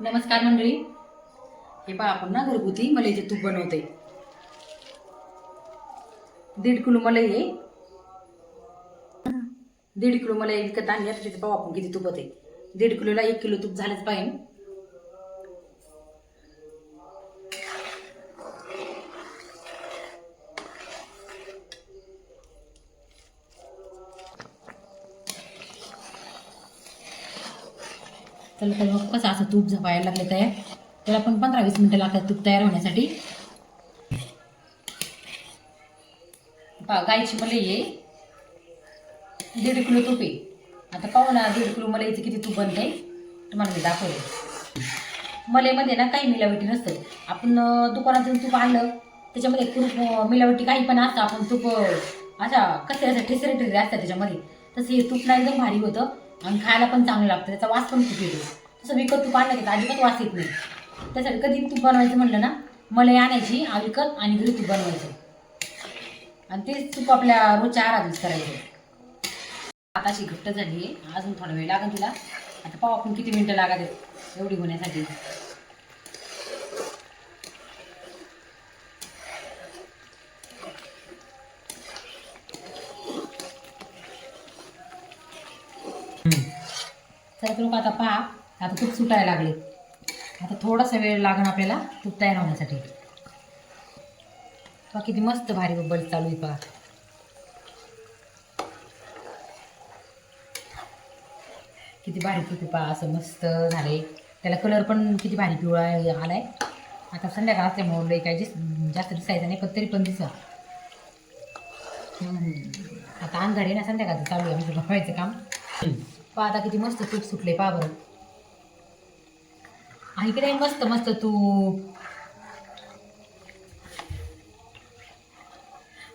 नमस्कार मंडळी. हे पहा आपण ना घरगुती मलईचे तूप बनवते. दीड किलो मलई आहे. दीड किलो मलाई विकत आणली आता त्याचे पाहू आपण किती तूप होते. दीड किलोला एक किलो तूप झालंच पाहिजे. चला तर मग कसं असं तूप झपायला लागले तयार. त्याला पण पंधरा वीस मिनटं लागतात तूप तयार होण्यासाठी. पहा गाईची मलाई आहे. दीड किलो तूप आहे. आता पाहू ना दीड किलो मलाईचं किती तूप बनते तुम्हाला मी दाखवले मलेमध्ये ना काही मिलावटी नसतं आपण दुकानातून तूप आणलं त्याच्यामध्ये तूप मिलावटी काही पण असतं आपण तूप अशा कसे ठेसरे ठेसरे असतात त्याच्यामध्ये. तसं हे तूप ना एकदम भारी होतं. आणि खायला पण चांगलं लागतं त्याचा वास पण खूप येतो. तसं विकत तूप आणलं की अजिबात वास येत नाही. त्यासाठी कधी तूप बनवायचं म्हणलं ना मलाई आणायची विकत आणि घरी तूप बनवायचं. आणि तेच तूप आपल्या रोजच्या आहारात यूज करायचं. आता अशी घट्ट झाली आहे. अजून थोडा वेळ लागेल तिला. आता पाहू आपण किती मिनटं लागत एवढी होण्यासाठी. तर लोक आता पहा आता तूप सुटायला लागले. आता थोडासा वेळ लागणार आपल्याला तूप तयार होण्यासाठी. पहा किती मस्त भारी बबल चालू आहे पहा. किती भारी किती पहा असं मस्त झाले त्याला कलर पण किती भारी पिवळा आलाय. आता संध्याकाळ असल्यामुळे लई आहे दिस- जास्त दिसायचं नाही पण तरी पण दिसा आता अंधार आहे ना संध्याकाळचं चालू आहे आमचं बघायचं काम. पहा आता किती मस्त तूप सुटले पहा बरं. आणि इकडे मस्त मस्त तूप.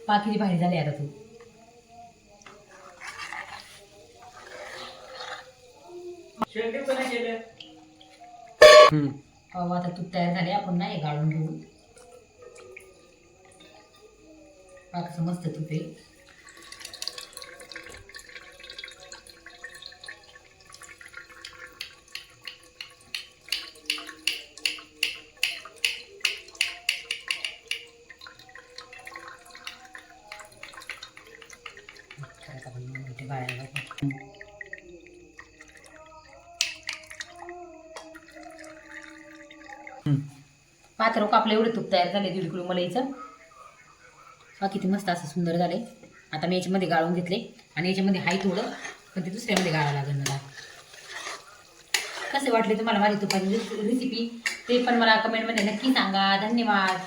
पहा किती भारी झाले आता तूप. अहो, आता तूप तयार झाले आपण ना हे गाळून घेऊ. पहा कसं मस्त तूप आहे. पात्र आपलं एवढं तूप तयार झाले दीड किलो मलाईचं. हा किती मस्त असं सुंदर झाले आता मी याच्यामध्ये गाळून घेतले. आणि याच्यामध्ये हाय थोडं पण ते दुसऱ्यामध्ये गाळा लागेल मला. कसे वाटले तुम्हाला माझी तुपाची रेसिपी ते पण मला कमेंटमध्ये नक्की सांगा. धन्यवाद.